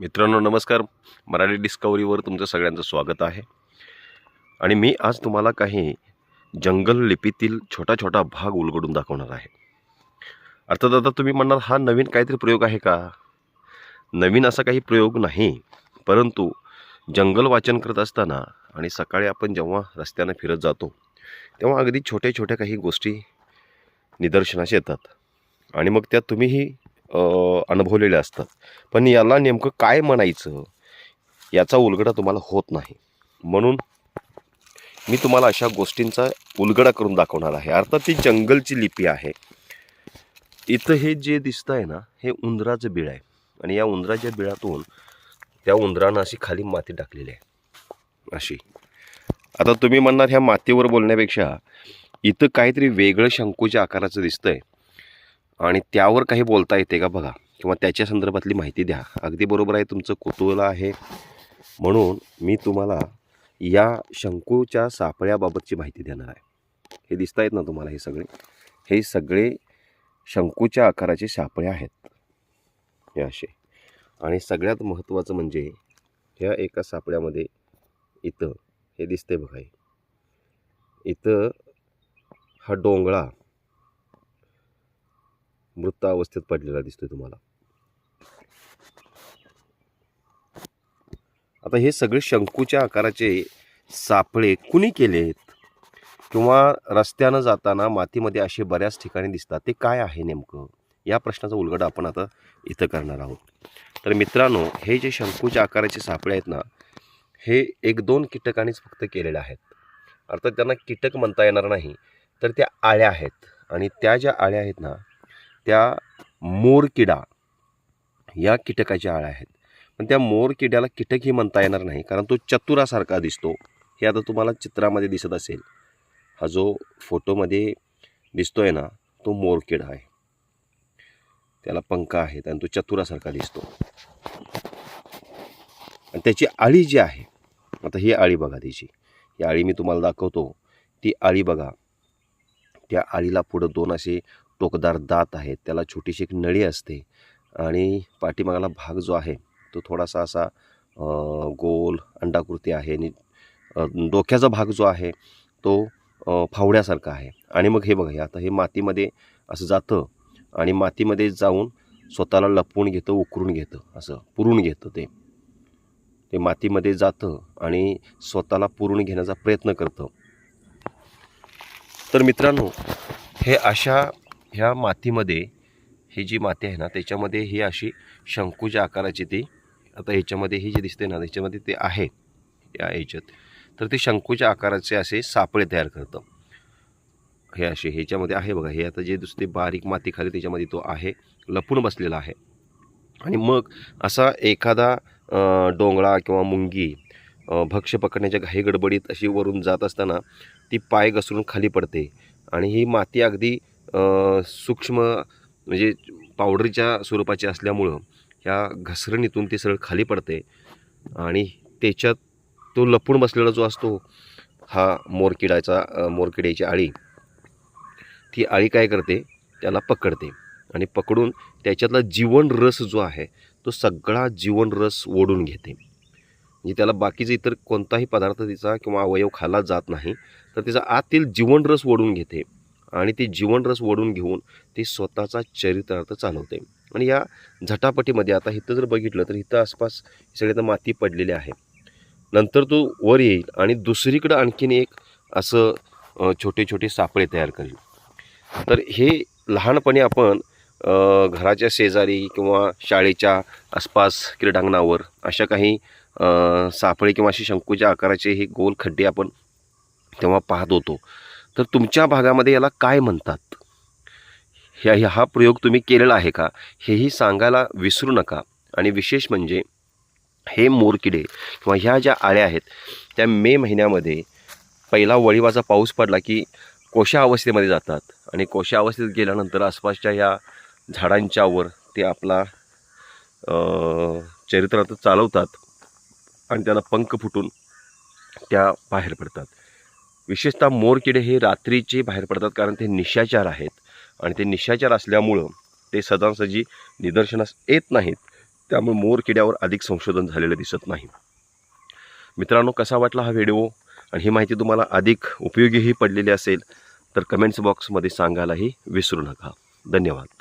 मित्रांनो नमस्कार. मराठी डिस्कवरीवर तुमचं सगळ्यांचं स्वागत आहे. आणि मी आज तुम्हाला काही जंगल लिपीतील छोटा छोटा भाग उलगडून दाखवणार आहे. अर्थात आता तुम्ही म्हणणार हा नवीन काहीतरी प्रयोग आहे का? नवीन असा काही प्रयोग नाही परंतु जंगल वाचन करत असताना आणि सकाळी आपण जेव्हा रस्त्यानं फिरत जातो तेव्हा अगदी छोट्या छोट्या काही गोष्टी निदर्शनास येतात. आणि मग त्या तुम्हीही अनुभवलेले असतात. पण याला नेमकं काय म्हणायचं? याचा उलगडा तुम्हाला होत नाही. म्हणून मी तुम्हाला अशा गोष्टींचा उलगडा करून दाखवणार आहे. अर्थात ती जंगलची लिपी आहे. इथं हे जे दिसतं आहे ना हे उंदराचं बिळ आहे. आणि या उंदराच्या बिळातून त्या उंदरानं अशी खाली माती टाकलेली आहे. अशी. आता तुम्ही म्हणणार ह्या मातीवर बोलण्यापेक्षा इथं काहीतरी वेगळं शंकूच्या आकाराचं दिसतंय. आणि त्यावर काही बोलता येते का बघा. किंवा त्याच्या संदर्भातली माहिती द्या. अगदी बरोबर आहे तुमचं कुतूहल आहे. म्हणून मी तुम्हाला या शंकूच्या सापळ्याबाबतची माहिती देणार आहे. हे दिसत आहेत ना तुम्हाला हे सगळे? हे सगळे शंकूच्या आकाराचे सापळे आहेत. हे असे. आणि सगळ्यात महत्त्वाचं म्हणजे ह्या एका सापळ्यामध्ये इथं हे दिसते बघा हे. इथं हा डोंगळा मृत अवस्थेत पडलेला दिसतोय तुम्हाला. आता हे सगळे शंकूच्या आकाराचे सापळे कुणी केलेत? किंवा रस्त्यानं जाताना मातीमध्ये असे बऱ्याच ठिकाणी दिसतात. ते काय आहे नेमकं? या प्रश्नाचा उलगडा आपण आता इथं करणार आहोत. तर मित्रांनो हे जे शंकूच्या आकाराचे सापळे आहेत ना हे एक दोन कीटकांनीच फक्त केलेले आहेत. अर्थात त्यांना कीटक म्हणता येणार नाही तर त्या आळ्या आहेत. आणि त्या ज्या आळ्या आहेत ना त्या मोरकिडा या कीटकाच्या आळ्या आहेत. पण त्या मोरकिड्याला कीटकही म्हणता येणार नाही कारण तो चतुरासारखा दिसतो. हे आता तुम्हाला चित्रामध्ये दिसत असेल. हा जो फोटोमध्ये दिसतो आहे ना तो मोरकिडा आहे. त्याला पंख आहेत आणि तो चतुरासारखा दिसतो. आणि त्याची आळी जी आहे आता ही आळी बघा त्याची. ही आळी मी तुम्हाला दाखवतो. ती आळी बघा. त्या आळीला पुढं दोन असे टोकदार दात आहेत त्याला छोटीशी एक नळी असते आणि पाठीमागाला भाग जो आहे तो थोडासा असा गोल अंडाकृती आहे आणि डोक्याचा भाग जो आहे तो फावड्यासारखा आहे. आणि मग हे बघा हे आता हे मातीमध्ये असं जातं आणि मातीमध्ये जाऊन स्वतःला लपवून घेतं उकरून घेतं असं पुरून घेतं ते. ते मातीमध्ये जातं आणि स्वतःला पुरून घेण्याचा प्रयत्न करतं. तर मित्रांनो हे अशा ह्या मातीमध्ये ही जी माती आहे ना त्याच्यामध्ये ही अशी शंकूच्या आकाराची ती आता ह्याच्यामध्ये ही जी दिसते ना त्याच्यामध्ये ते आहे या ह्याच्यात. तर ते शंकूच्या आकाराचे असे सापळे तयार करतं. हे असे ह्याच्यामध्ये आहे बघा हे आता जे दुसरी बारीक माती खाली त्याच्यामध्ये तो आहे लपून बसलेला आहे. आणि मग असा एखादा डोंगळा किंवा मुंगी भक्ष्य पकडण्याच्या घाई गडबडीत अशी वरून जात असताना ती पाय घसरून खाली पडते. आणि ही माती अगदी सूक्ष्म म्हणजे पावडरच्या स्वरूपाची असल्यामुळं ह्या घसरणीतून ते सरळ खाली पडते आणि त्याच्यात तो लपून बसलेला जो असतो हा मोरकिडाचा मोरकिड्याची आळी ती आळी काय करते? त्याला पकडते. आणि पकडून त्याच्यातला जीवन रस जो आहे तो सगळा जीवन रस ओढून घेते. म्हणजे त्याला बाकीचे इतर कोणताही पदार्थ तिचा किंवा अवयव खाल्ला जात नाही तर तिचा आतील जीवन रस ओढून घेते. आणि ते जीवनरस ओढून घेऊन ती स्वतःचा चरितार्थ चालवते. आणि या झटापटीमध्ये आता इथं जर बघितलं तर इथं आसपास सगळे तर माती पडलेली आहे. नंतर तो वर येईल आणि दुसरीकडं आणखीन एक असं छोटे छोटे सापळे तयार करेल. तर हे लहानपणी आपण घराच्या शेजारी किंवा शाळेच्या आसपास क्रीडांगणावर अशा काही सापळे किंवा अशी शंकूच्या आकाराचे हे गोल खड्डे आपण तेव्हा पाहत होतो. तर तुमच्या भागामध्ये याला काय म्हणतात? ह्या हा प्रयोग तुम्ही केलेला आहे का? हेही सांगायला विसरू नका. आणि विशेष म्हणजे हे मोरकिडे किंवा ह्या ज्या आळ्या आहेत त्या मे महिन्यामध्ये पहिला वळीवाचा पाऊस पडला की कोशा अवस्थेमध्ये जातात. आणि कोशा अवस्थेत गेल्यानंतर आसपासच्या ह्या झाडांच्यावर ते आपला चरित्रात चालवतात आणि त्याला पंख फुटून त्या बाहेर पडतात. विशेषतः मोरकिडे हे रात्रीचे बाहेर पडतात कारण ते निशाचार आहेत. आणि ते निशाचार असल्यामुळं ते सदासजी निदर्शनास येत नाहीत. त्यामुळे मोरकिड्यावर अधिक संशोधन झालेलं दिसत नाही. मित्रांनो कसा वाटला हा व्हिडिओ? आणि ही माहिती तुम्हाला अधिक उपयोगीही पडलेली असेल तर कमेंट्स बॉक्समध्ये सांगायलाही विसरू नका. धन्यवाद.